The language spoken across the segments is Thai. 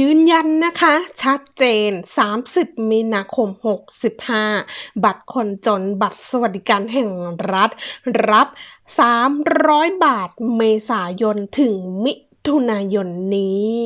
ยืนยันนะคะ ชัดเจน 30 มีนาคม 65 บัตรคนจนบัตรสวัสดิการแห่งรัฐ รับ 300 บาทเมษายนถึงมิถุนายนนี้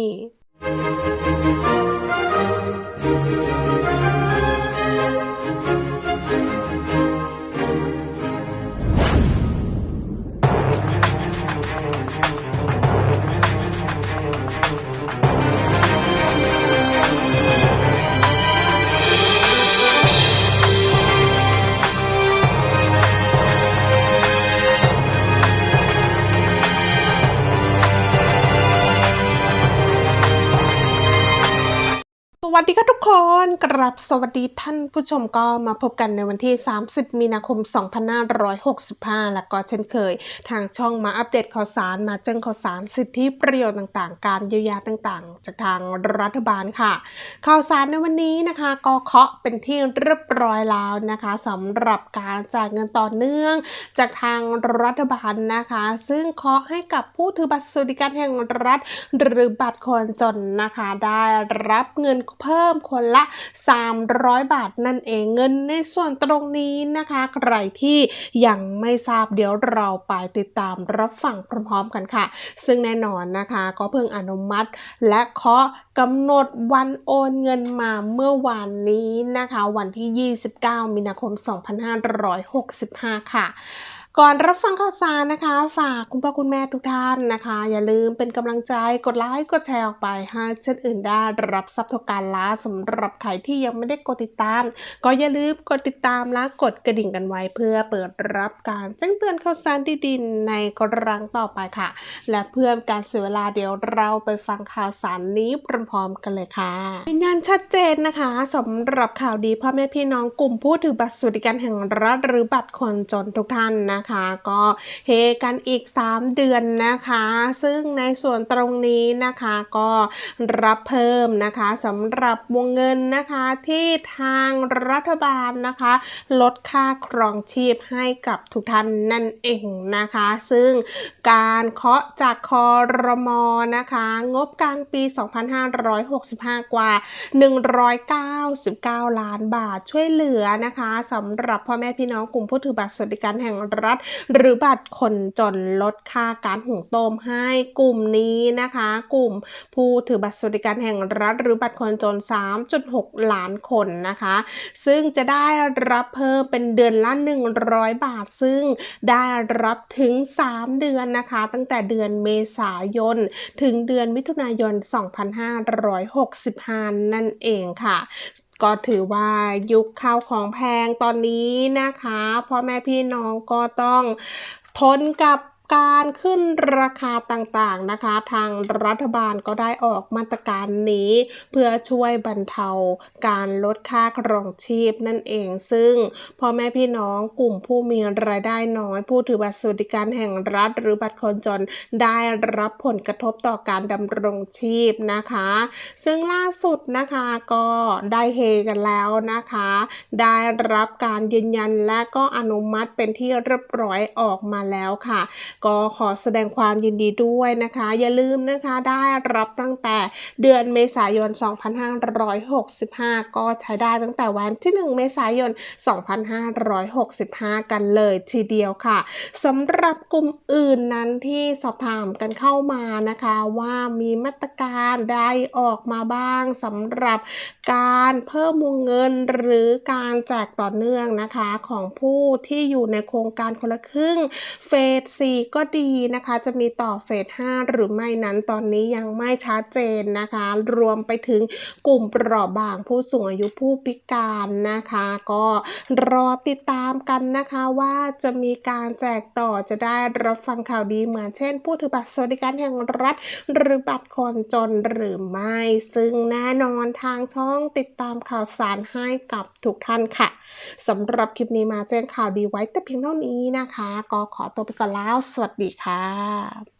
วัสดีค่ะทุกคนกราบสวัสดีท่านผู้ชมก็มาพบกันในวันที่ 30 มีนาคม 2565 และก็เช่นเคย ทางช่องมาอัปเดตข่าวสารมาแจ้งข่าวสารสิทธิประโยชน์ต่างๆ การเยียวยาต่างๆ จากทางรัฐบาลค่ะ ข่าวสารในวันนี้นะคะก็เคาะเป็นที่เรียบร้อยแล้วนะคะสำหรับการจ่ายเงินต่อเนื่อง จากทางรัฐบาลนะคะ ซึ่งเคาะให้กับผู้ถือบัตรสวัสดิการแห่งรัฐ หรือบัตรคนจนนะคะได้รับเงินเพิ่มคนละ 300 บาทนั่นเองเงินในส่วนตรงนี้นะคะ ใครที่ยังไม่ทราบเดี๋ยวเราไปติดตามรับฟังพร้อมๆกันค่ะ ซึ่งแน่นอนนะคะก็เพิ่งอนุมัติและเคาะกำหนดวันโอนเงินมาเมื่อวานนี้นะคะ วันที่ 29 มีนาคม 2565 ค่ะ ก่อนรับฟังข่าวสารนะคะ ฝากคุณพ่อคุณแม่ทุกท่านนะคะ อย่าลืมเป็นกำลังใจกดไลค์กดแชร์ออกไปให้เช่นอื่นได้รับทรัพย์ทกการล้าสำหรับใครที่ยังไม่ได้กดติดตาม ก็อย่าลืมกดติดตามและกดกระดิ่งกันไว้เพื่อเปิดรับการแจ้งเตือนข่าวสารดีๆในกรังต่อไปค่ะ และเพื่อการเสียเวลาเดี๋ยวเราไปฟังข่าวสารนี้พร้อมๆกันเลยค่ะยืนยันชัดเจนนะคะสำหรับข่าวดีพ่อแม่พี่น้องกลุ่มผู้ถือบัตรสวัสดิการแห่งรัฐหรือบัตรคนจนทุกท่านนะคะก็เฮกันอีก 3 เดือนนะคะ ซึ่งในส่วนตรงนี้นะคะก็รับเพิ่มนะคะสำหรับวงเงินนะคะที่ทางรัฐบาลนะคะ ลดค่าครองชีพให้กับทุกท่านนั่นเองนะคะ ซึ่งการเคาะจากคอรมอนะคะ งบกลางปี 2565 กว่า 199 ล้านบาทช่วยเหลือนะคะสำหรับพ่อแม่พี่น้องกลุ่มผู้ถือบัตรสวัสดิการแห่งรัฐหรือบัตรคนจนลดค่าการหุงต้มให้กลุ่มนี้นะคะ กลุ่มผู้ถือบัตรสวัสดิการแห่งรัฐ หรือบัตรคนจน 3.6 ล้านคนนะคะ ซึ่งจะได้รับเพิ่มเป็นเดือนละ 100 บาท ซึ่งได้รับถึง 3 เดือนนะคะ ตั้งแต่เดือนเมษายน ถึงเดือนมิถุนายน 2565 นั่นเองค่ะ ก็ถือว่ายุคข้าวของแพงตอนนี้นะคะพ่อแม่พี่น้องก็ต้องทนกับ การขึ้นราคาต่างๆนะคะ ทางรัฐบาลก็ได้ออกมาตรการนี้ เพื่อช่วยบรรเทาการลดค่าครองชีพนั่นเอง ซึ่งพ่อแม่พี่น้องกลุ่มผู้มีรายได้น้อย ผู้ถือบัตรสวัสดิการแห่งรัฐ หรือบัตรคนจนได้รับผลกระทบต่อการดำรงชีพนะคะ ซึ่งล่าสุดนะคะก็ได้เฮกันแล้วนะคะ ได้รับการยืนยันและก็อนุมัติเป็นที่เรียบร้อยออกมาแล้วค่ะ ก็ขอแสดงความยินดีด้วยนะคะ อย่าลืมนะคะได้รับตั้งแต่เดือนเมษายน 2565 ก็ใช้ได้ตั้งแต่วันที่ 1 เมษายน 2565 กันเลยทีเดียวค่ะสำหรับกลุ่มอื่นนั้นที่สอบถามกันเข้ามานะคะว่ามีมาตรการใดออกมาบ้างสำหรับการเพิ่มวงเงินหรือการแจกต่อเนื่องนะคะของผู้ที่อยู่ในโครงการคนละครึ่งเฟส4ก็ดีนะคะ จะมีต่อเฟส 5 หรือไม่นั้นตอนนี้ยังไม่ชัดเจนนะคะ รวมไปถึงกลุ่มเปราะบางผู้สูงอายุผู้พิการนะคะ ก็รอติดตามกันนะคะว่าจะมีการแจกต่อจะได้รับฟังข่าวดีเหมือนเช่น ผู้ถือบัตรสวัสดิการแห่งรัฐ หรือบัตรคนจนหรือไม่ ซึ่งแน่นอนทางช่องติดตามข่าวสารให้กับทุกท่านค่ะสำหรับคลิปนี้มาแจ้งข่าวดีไว้แต่เพียงเท่านี้นะคะ ก็ขอตัวไปก่อนแล้วสวัสดีค่ะ